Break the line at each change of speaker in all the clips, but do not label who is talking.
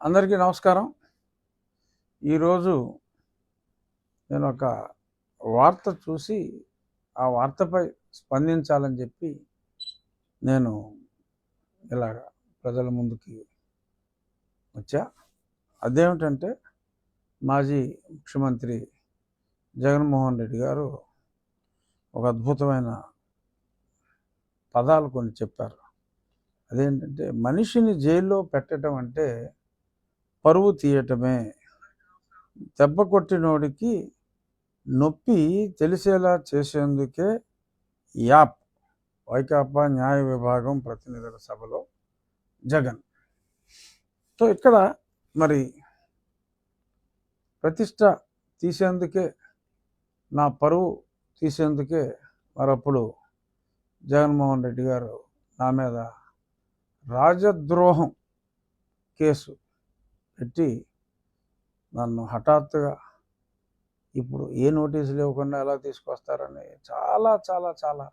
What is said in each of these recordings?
అందరికీ నమస్కారం. ఈరోజు నేను ఒక వార్త చూసి ఆ వార్తపై స్పందించాలని చెప్పి నేను ఇలా ప్రజల ముందుకి వచ్చా. అదేమిటంటే మాజీ ముఖ్యమంత్రి జగన్మోహన్ రెడ్డి గారు ఒక అద్భుతమైన పదాలు కొన్ని చెప్పారు. అదేంటంటే మనిషిని జైల్లో పెట్టడం అంటే పరువు తీయటమే. దెబ్బ కొట్టినోడికి నొప్పి తెలిసేలా చేసేందుకే యాప్ వైకాపా న్యాయ విభాగం ప్రతినిధుల సభలో జగన్. సో ఇక్కడ మరి ప్రతిష్ట తీసేందుకే నా పరువు తీసేందుకే మరప్పుడు జగన్మోహన్ రెడ్డి గారు నా మీద రాజద్రోహం కేసు పెట్టి నన్ను హఠాత్తుగా ఇప్పుడు ఏ నోటీసులు ఇవ్వకుండా ఎలా తీసుకొస్తారని చాలా చాలా చాలా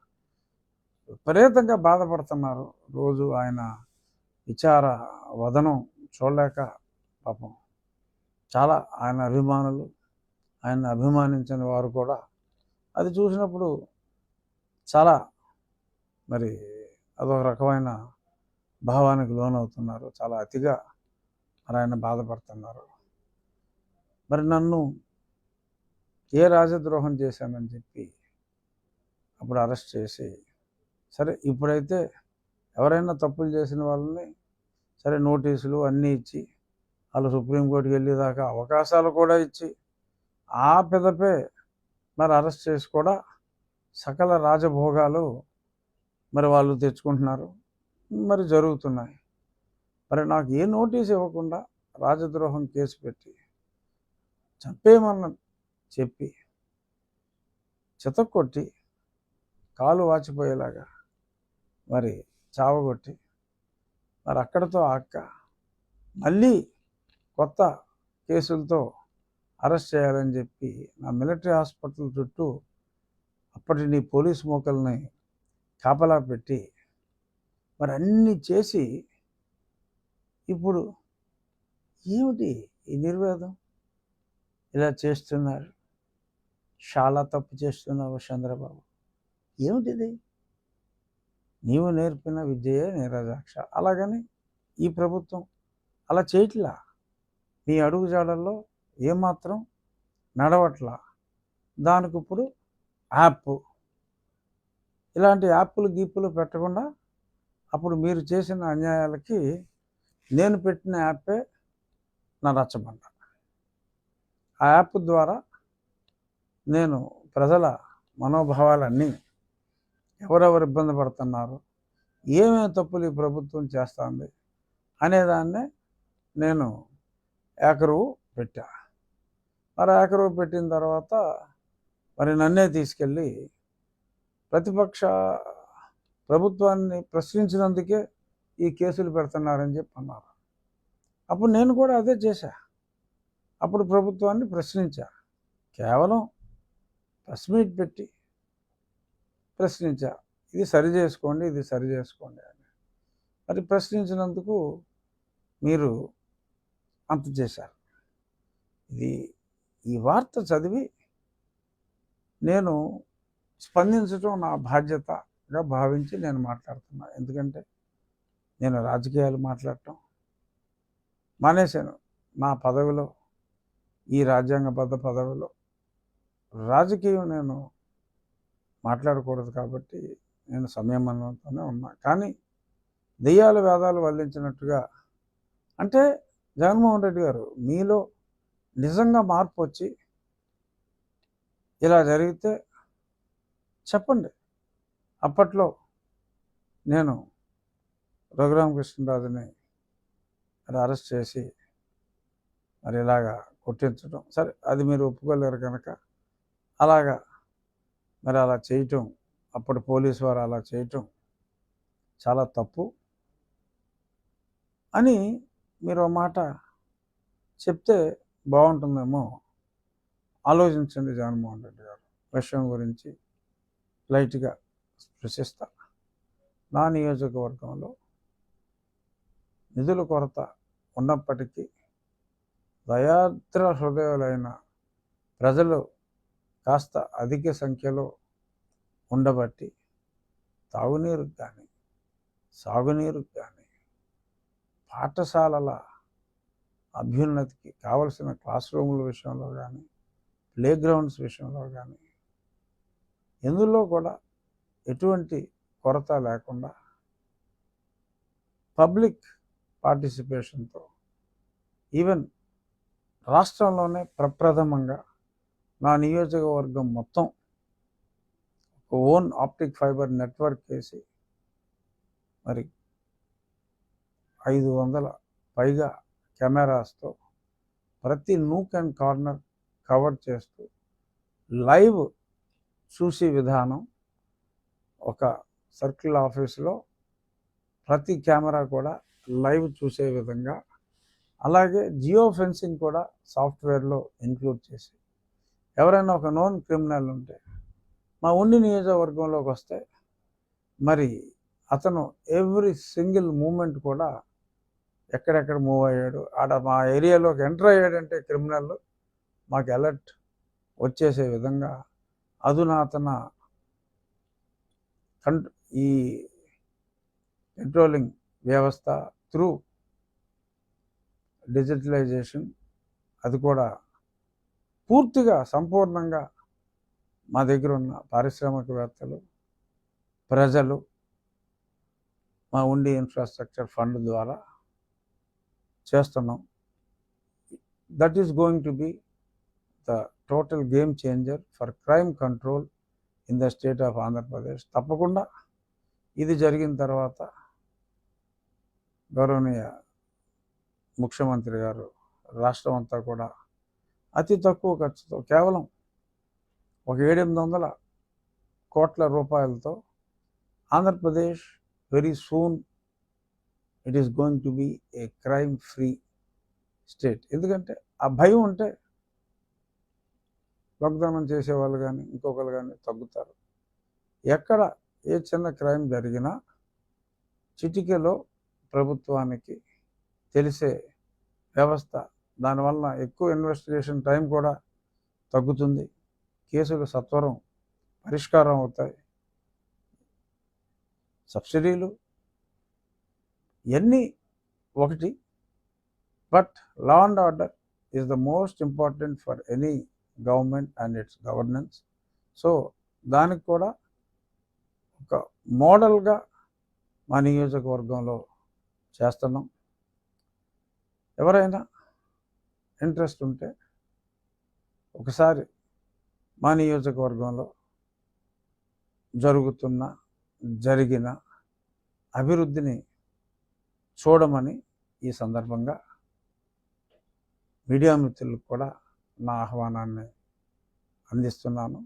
విపరీతంగా బాధపడుతున్నారు. రోజు ఆయన విచార వదనం చూడలేక పాపం చాలా ఆయన అభిమానులు ఆయన అభిమానించిన వారు కూడా అది చూసినప్పుడు చాలా మరి అదొక రకమైన భావానికి లోనవుతున్నారు. చాలా అతిగా మరి ఆయన బాధపడుతున్నారు. మరి నన్ను ఏ రాజద్రోహం చేశానని చెప్పి అప్పుడు అరెస్ట్ చేసి సరే ఇప్పుడైతే ఎవరైనా తప్పులు చేసిన వాళ్ళని సరే నోటీసులు అన్నీ ఇచ్చి వాళ్ళు సుప్రీంకోర్టుకి వెళ్ళేదాకా అవకాశాలు కూడా ఇచ్చి ఆ పెదపే మరి అరెస్ట్ చేసి కూడా సకల రాజభోగాలు మరి వాళ్ళు తెచ్చుకుంటున్నారు. మరి జరుగుతున్నాయి. మరి నాకు ఏ నోటీస్ ఇవ్వకుండా రాజద్రోహం కేసు పెట్టి చంపేయమన్న చెప్పి చితక్కొట్టి కాలు వాచిపోయేలాగా మరి చావగొట్టి మరి అక్కడతో అక్క మళ్ళీ కొత్త కేసులతో అరెస్ట్ చేయాలని చెప్పి నా మిలిటరీ హాస్పిటల్ చుట్టూ అప్పటి నీ పోలీస్ మోకల్ని కాపలా పెట్టి మరి అన్నీ చేసి ఇప్పుడు ఏమిటి ఈ నిర్వేదం? ఇలా చేస్తున్నారు. చాలా తప్పు చేస్తున్నావు చంద్రబాబు. ఏమిటిది? నీవు నేర్పిన విద్యయే నీరజాక్ష అలాగని ఈ ప్రభుత్వం అలా చేయట్లా? నీ అడుగుజాడల్లో ఏమాత్రం నడవట్లా? దానికి ఇప్పుడు యాప్. ఇలాంటి యాప్లు గీపులు పెట్టకుండా అప్పుడు మీరు చేసిన అన్యాయాలకి నేను పెట్టిన యాపే నా రచ్చబండ. ఆ యాప్ ద్వారా నేను ప్రజల మనోభావాలన్నీ ఎవరెవరు ఇబ్బంది పడుతున్నారు ఏమేమి తప్పులు ఈ ప్రభుత్వం చేస్తుంది అనేదాన్నే నేను ఏకరువు పెట్టా. మరి ఏకరువు పెట్టిన తర్వాత మరి నన్నే తీసుకెళ్ళి ప్రతిపక్ష ప్రభుత్వాన్ని ప్రశ్నించినందుకే ఈ కేసులు పెడుతున్నారని చెప్పి అన్నారు. అప్పుడు నేను కూడా అదే చేశా. అప్పుడు ప్రభుత్వాన్ని ప్రశ్నించా. కేవలం ప్రెస్ మీట్ పెట్టి ప్రశ్నించా. ఇది సరి చేసుకోండి ఇది సరి చేసుకోండి అని. మరి ప్రశ్నించినందుకు మీరు అంత చేశారు. ఇది ఈ వార్త చదివి నేను స్పందించడం నా బాధ్యతగా భావించి నేను మాట్లాడుతున్నా. ఎందుకంటే నేను రాజకీయాలు మాట్లాడటం మానేశాను. నా పదవిలో ఈ రాజ్యాంగబద్ధ పదవిలో రాజకీయం నేను మాట్లాడకూడదు కాబట్టి నేను సంయమనంతోనే ఉన్నా. కానీ దెయ్యాలు వేదాలు వల్లించినట్టుగా అంటే జగన్మోహన్ రెడ్డి గారు మీలో నిజంగా మార్పు వచ్చి ఇలా జరిగితే చెప్పండి. అప్పట్లో నేను రఘురామకృష్ణరాజుని మరి అరెస్ట్ చేసి మరి ఇలాగా కొట్టించడం. సరే అది మీరు ఒప్పుకోలేరు కనుక అలాగా మరి అలా చేయటం అప్పుడు పోలీసు వారు అలా చేయటం చాలా తప్పు అని మీరు మాట చెప్తే బాగుంటుందేమో ఆలోచించండి జగన్మోహన్ రెడ్డి గారు. విషయం గురించి లైట్గా స్పృశిస్తా నా నియోజకవర్గంలో నిధుల కొరత ఉన్నప్పటికీ దయాద్ర హృదయాలైన ప్రజలు కాస్త అధిక సంఖ్యలో ఉండబట్టి తాగునీరు కానీ సాగునీరు కానీ పాఠశాలల అభ్యున్నతికి కావలసిన క్లాస్ రూముల విషయంలో కానీ ప్లే గ్రౌండ్స్ విషయంలో కానీ ఎందులో కూడా ఎటువంటి కొరత లేకుండా పబ్లిక్ పార్టిసిపేషన్తో. ఈవెన్ రాష్ట్రంలోనే ప్రప్రథమంగా నా నియోజకవర్గం మొత్తం ఒక ఓన్ ఆప్టిక్ ఫైబర్ నెట్వర్క్ వేసి మరి ఐదు వందల పైగా కెమెరాస్తో ప్రతి నూక్ అండ్ కార్నర్ కవర్ చేస్తూ లైవ్ చూసే విధానం ఒక సర్కిల్ ఆఫీస్లో ప్రతి కెమెరా కూడా లైవ్ చూసే విధంగా. అలాగే జియో ఫెన్సింగ్ కూడా సాఫ్ట్వేర్లో ఇంక్లూడ్ చేసి. ఎవరైనా ఒక నోన్ క్రిమినల్ ఉంటే మా ఉండి నియోజకవర్గంలోకి వస్తే మరి అతను ఎవ్రీ సింగిల్ మూమెంట్ కూడా ఎక్కడెక్కడ మూవ్ అయ్యాడు ఆడ మా ఏరియాలోకి ఎంటర్ అయ్యాడంటే క్రిమినల్ మాకు అలర్ట్ వచ్చేసే విధంగా అధునాతన కంట్ ఈ కంట్రోలింగ్ వ్యవస్థ త్రూ డిజిటలైజేషన్ అది కూడా పూర్తిగా సంపూర్ణంగా మా దగ్గర ఉన్న పారిశ్రామికవేత్తలు ప్రజలు మా ఉండి ఇన్ఫ్రాస్ట్రక్చర్ ఫండ్ ద్వారా చేస్తున్నాం. That is going to be the total game changer for crime control in the state of Andhra Pradesh తప్పకుండా ఇది జరిగిన తర్వాత గౌరవనీయ ముఖ్యమంత్రి గారు రాష్ట్రం అంతా కూడా అతి తక్కువ ఖర్చుతో కేవలం ఒక ఏడెనిమిది వందల కోట్ల రూపాయలతో Andhra Pradesh very soon it is going to be a crime free state ఎందుకంటే ఆ భయం ఉంటే వాగ్దానం చేసేవాళ్ళు కానీ ఇంకొకరు కానీ తగ్గుతారు. ఎక్కడ ఏ చిన్న క్రైమ్ జరిగినా చిటికెలో ప్రభుత్వానికి తెలిసే వ్యవస్థ. దానివల్ల ఎక్కువ ఇన్వెస్టిగేషన్ టైం కూడా తగ్గుతుంది. కేసులు సత్వరం పరిష్కారం అవుతాయి. సబ్సిడీలు ఎన్ని? ఒకటి. But law and order is the most important for any government and its governance so దానికి కూడా ఒక మోడల్గా మా నియోజకవర్గంలో చేస్తున్నాం. ఎవరైనా ఇంట్రెస్ట్ ఉంటే ఒకసారి మా నియోజకవర్గంలో జరుగుతున్న జరిగిన అభివృద్ధిని చూడమని ఈ సందర్భంగా మీడియా మిత్రులకు కూడా నా ఆహ్వానాన్ని అందిస్తున్నాను.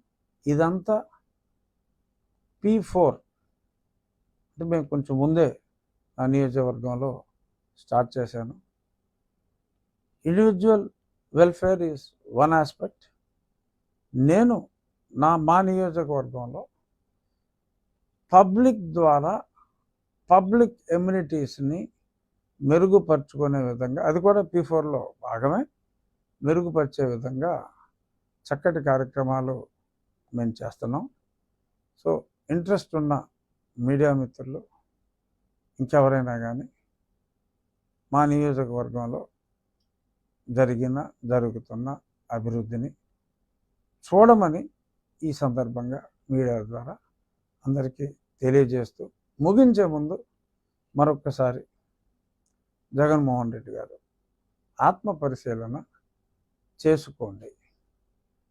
ఇదంతా పీ ఫోర్ అంటే మేము కొంచెం ముందే నియోజకవర్గంలో స్టార్ట్ చేశాను. Individual welfare is one aspect నేను నా మా నియోజకవర్గంలో పబ్లిక్ ద్వారా పబ్లిక్ ఎమ్యూనిటీస్ని మెరుగుపరుచుకునే విధంగా అది కూడా పీ ఫోర్లో భాగమే మెరుగుపరిచే విధంగా చక్కటి కార్యక్రమాలు మేము చేస్తున్నాం. సో ఇంట్రెస్ట్ ఉన్న మీడియా మిత్రులు ఇంకెవరైనా కానీ మా నియోజకవర్గంలో జరిగిన జరుగుతున్న అభివృద్ధిని చూడమని ఈ సందర్భంగా మీడియా ద్వారా అందరికీ తెలియజేస్తూ ముగించే ముందు మరొక్కసారి జగన్మోహన్ రెడ్డి గారు ఆత్మ పరిశీలన చేసుకోండి.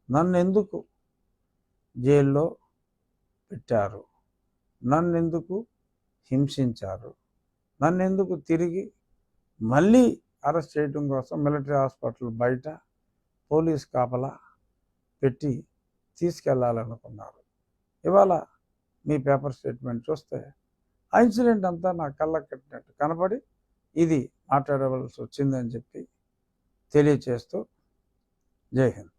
నన్నెందుకు జైల్లో పెట్టారు? నన్నెందుకు హింసించారు. నన్ను ఎందుకు తిరిగి మళ్ళీ అరెస్ట్ చేయడం కోసం మిలిటరీ హాస్పిటల్ బయట పోలీస్ కాపలా పెట్టి తీసుకెళ్ళాలనుకున్నారు. ఇవాళ మీ పేపర్ స్టేట్మెంట్ చూస్తే ఆ ఇన్సిడెంట్ అంతా నా కళ్ళ కట్టినట్టు కనపడి ఇది మాట్లాడవలసి వచ్చిందని చెప్పి తెలియచేస్తూ జై హింద్.